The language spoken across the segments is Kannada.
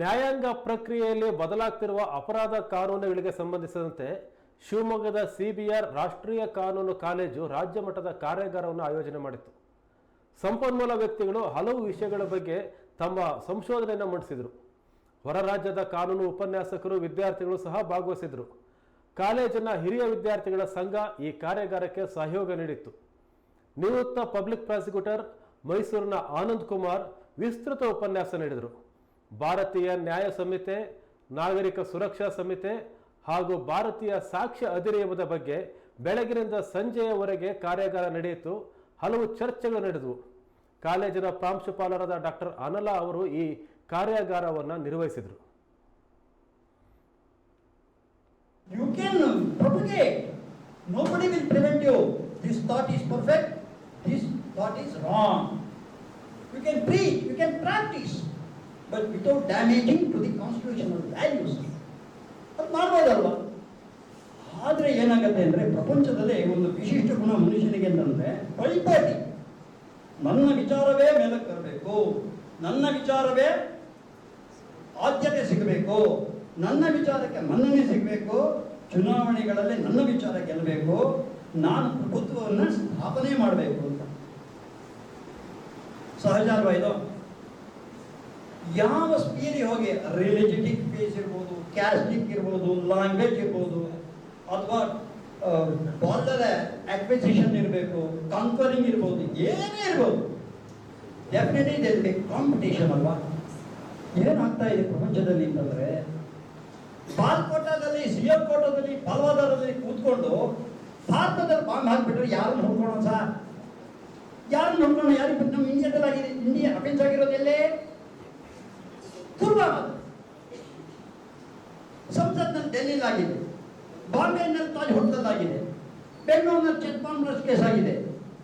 ನ್ಯಾಯಾಂಗ ಪ್ರಕ್ರಿಯೆಯಲ್ಲಿ ಬದಲಾಗ್ತಿರುವ ಅಪರಾಧ ಕಾನೂನುಗಳಿಗೆ ಸಂಬಂಧಿಸಿದಂತೆ ಶಿವಮೊಗ್ಗದ ಸಿಬಿಆರ್ ರಾಷ್ಟ್ರೀಯ ಕಾನೂನು ಕಾಲೇಜು ರಾಜ್ಯ ಮಟ್ಟದ ಕಾರ್ಯಾಗಾರವನ್ನು ಆಯೋಜನೆ ಮಾಡಿತ್ತು. ಸಂಪನ್ಮೂಲ ವ್ಯಕ್ತಿಗಳು ಹಲವು ವಿಷಯಗಳ ಬಗ್ಗೆ ತಮ್ಮ ಸಂಶೋಧನೆಯನ್ನು ಮಂಡಿಸಿದರು. ಹೊರ ರಾಜ್ಯದ ಕಾನೂನು ಉಪನ್ಯಾಸಕರು, ವಿದ್ಯಾರ್ಥಿಗಳು ಸಹ ಭಾಗವಹಿಸಿದರು ಕಾಲೇಜಿನ ಹಿರಿಯ ವಿದ್ಯಾರ್ಥಿಗಳ ಸಂಘ ಈ ಕಾರ್ಯಾಗಾರಕ್ಕೆ ಸಹಯೋಗ ನೀಡಿತ್ತು. ನಿವೃತ್ತ ಪಬ್ಲಿಕ್ ಪ್ರಾಸಿಕ್ಯೂಟರ್ ಮೈಸೂರಿನ ಆನಂದ್ ಕುಮಾರ್ ವಿಸ್ತೃತ ಉಪನ್ಯಾಸ ನೀಡಿದರು. ಭಾರತೀಯ ನ್ಯಾಯ ಸಂಹಿತೆ ನಾಗರಿಕ ಸುರಕ್ಷಾ ಸಂಹಿತೆ ಹಾಗೂ ಭಾರತೀಯ ಸಾಕ್ಷ್ಯ ಅಧಿನಿಯಮದ ಬಗ್ಗೆ ಬೆಳಗಿನಿಂದ ಸಂಜೆಯವರೆಗೆ ಕಾರ್ಯಾಗಾರ ನಡೆಯಿತು ಹಲವು ಚರ್ಚೆಗಳು ನಡೆದವು ಕಾಲೇಜಿನ ಪ್ರಾಂಶುಪಾಲರಾದ ಡಾಕ್ಟರ್ ಅನಲಾ ಅವರು ಈ ಕಾರ್ಯಾಗಾರವನ್ನು ನಿರ್ವಹಿಸಿದರು You can propagate. Nobody will prevent you. This thought is perfect. This thought is wrong. You can preach, you can practice, but without damaging to the constitutional values ಅದು ಮಾಡ್ಬೋದಲ್ವ? ಆದರೆ ಏನಾಗುತ್ತೆ ಅಂದರೆ ಪ್ರಪಂಚದಲ್ಲೇ ಒಂದು ವಿಶಿಷ್ಟ ಗುಣ ಮನುಷ್ಯನಿಗೆ ಅಂತಂದರೆ ಪರಿಪಾಟಿ ನನ್ನ ವಿಚಾರವೇ ಮೇಲಕ್ಕೆ ಬರಬೇಕು ನನ್ನ ವಿಚಾರವೇ ಆದ್ಯತೆ ಸಿಗಬೇಕು. ನನ್ನ ವಿಚಾರಕ್ಕೆ ಮನ್ನಣೆ ಸಿಗಬೇಕು. ಚುನಾವಣೆಗಳಲ್ಲಿ ನನ್ನ ವಿಚಾರ ಗೆಲ್ಲಬೇಕು. ನಾನು ಪ್ರಭುತ್ವವನ್ನು ಸ್ಥಾಪನೆ ಮಾಡಬೇಕು ಅಂತ. ಸಹಜ ಅಲ್ವಾ ಇದು? ಯಾವ ಸ್ಪೀರಿ ಹೋಗಿ ರಿಲಿಜಿಟಿಕ್ ಫೇಸ್ ಇರ್ಬೋದು ಕ್ಯಾಸ್ಟಿಕ್ ಇರ್ಬೋದು ಲ್ಯಾಂಗ್ವೇಜ್ ಇರ್ಬೋದು ಅಥವಾ ಬಾರ್ಡರ್ ಅಕ್ವಿಸಿಷನ್ ಇರಬೇಕು ಕಾಂಕರಿಂಗ್ ಇರ್ಬೋದು ಏನೇ ಇರ್ಬೋದು ಡೆಫಿನೆಟ್ಲಿ ಇದೆ ಕಾಂಪಿಟೇಷನ್ ಅಲ್ವಾ ಏನಾಗ್ತಾ ಇದೆ ಪ್ರಪಂಚದಲ್ಲಿ ಅಂತಂದ್ರೆ ಬಾಲ್ಕೋಟದಲ್ಲಿ ಸಿ ಕೋಟಾದಲ್ಲಿ ಪಾಲ್ವಾದಾರದಲ್ಲಿ ಕೂತ್ಕೊಂಡು ಭಾರತದಲ್ಲಿ ಬಾಂಬ್ ಹಾಕಿಬಿಟ್ರೆ ಯಾರನ್ನು ಹುಡ್ಕೋಣ ಸರ್ ಯಾರನ್ನು ಹುಡ್ಕೋಣ ಯಾರಿಗೆ ನಮ್ಮ ಇಂಡಿಯಾದಲ್ಲಿ ಆಗಿದೆ ಇಂಡಿಯಾ ಅಫೆನ್ಸ್ ಆಗಿರೋದು ಪುಲ್ವಾಮ ಸಂಸತ್ನಲ್ಲಿ ಡೆಲ್ಲಿಲಾಗಿದೆ. ಬಾಂಬೆನಲ್ಲಿ ತಾಜ್ ಹೋಟೆಲ್ ಆಗಿದೆ ಬೆಂಗಳೂರಿನಲ್ಲಿ ಚೆಕ್ ಬಾಂಬ್ ಕೇಸ್ ಆಗಿದೆ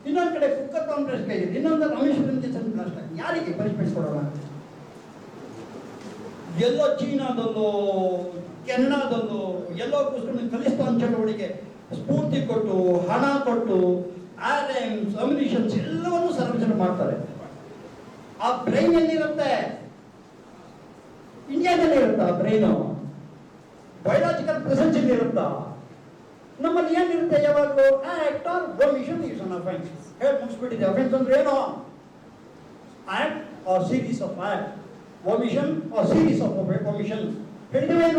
ಇನ್ನೊಂದು ಕಡೆ ಕುಕ್ಕರ್ ಬಾಂಬ್ ಬ್ಲಾಸ್ಟ್ ಕೇಸ್ ಇನ್ನೊಂದು ರಾಮೇಶ್ವರಂ ಚೆಕ್ ಬ್ಲಾಸ್ಟ್ ಯಾರಿಗೆ ಪನಿಷ್ಮೆಂಟ್ ಕೊಡೋಣ ಎಲ್ಲೋ ಚೀನಾದಲ್ಲೋ, ಕೆನಡಾದಲ್ಲೋ ಎಲ್ಲೋ ಕೂತ್ಕೊಂಡು ಖಲಿಸ್ತಾನ್ ಚಟುವಟಿಕೆ ಸ್ಫೂರ್ತಿ ಕೊಟ್ಟು, ಹಣ ಕೊಟ್ಟು ಆರ್ಎಮ್ಸ್ ಅಮ್ಯುನಿಷನ್ಸ್ ಎಲ್ಲವನ್ನು ಸಂರಕ್ಷಣೆ ಮಾಡ್ತಾರೆ. ಆ ಬ್ರೈನ್ ಎಲ್ಲಿರುತ್ತೆ? ಇಂಡಿಯಾದಲ್ಲಿ ಇರುತ್ತಾ? ಬ್ರೈನು? ಬಯೋಲಾಜಿಕಲ್ ಪ್ರೆಸೆನ್ಸ್ ಇಲ್ಲಿ ಇರುತ್ತಾ? ನಮ್ಮಲ್ಲಿ ಏನಿರುತ್ತೆ ಯಾವಾಗಲೂ? Act or omission is an offence ಹೇಳಿ ಮುಗಿಸ್ಬಿಟ್ಟಿದೆ ಅಫೆನ್ಸ್ ಅಂದ್ರೆ ಏನು? Act or series of act omission or series of omission ಹೇಳಿದವೇನು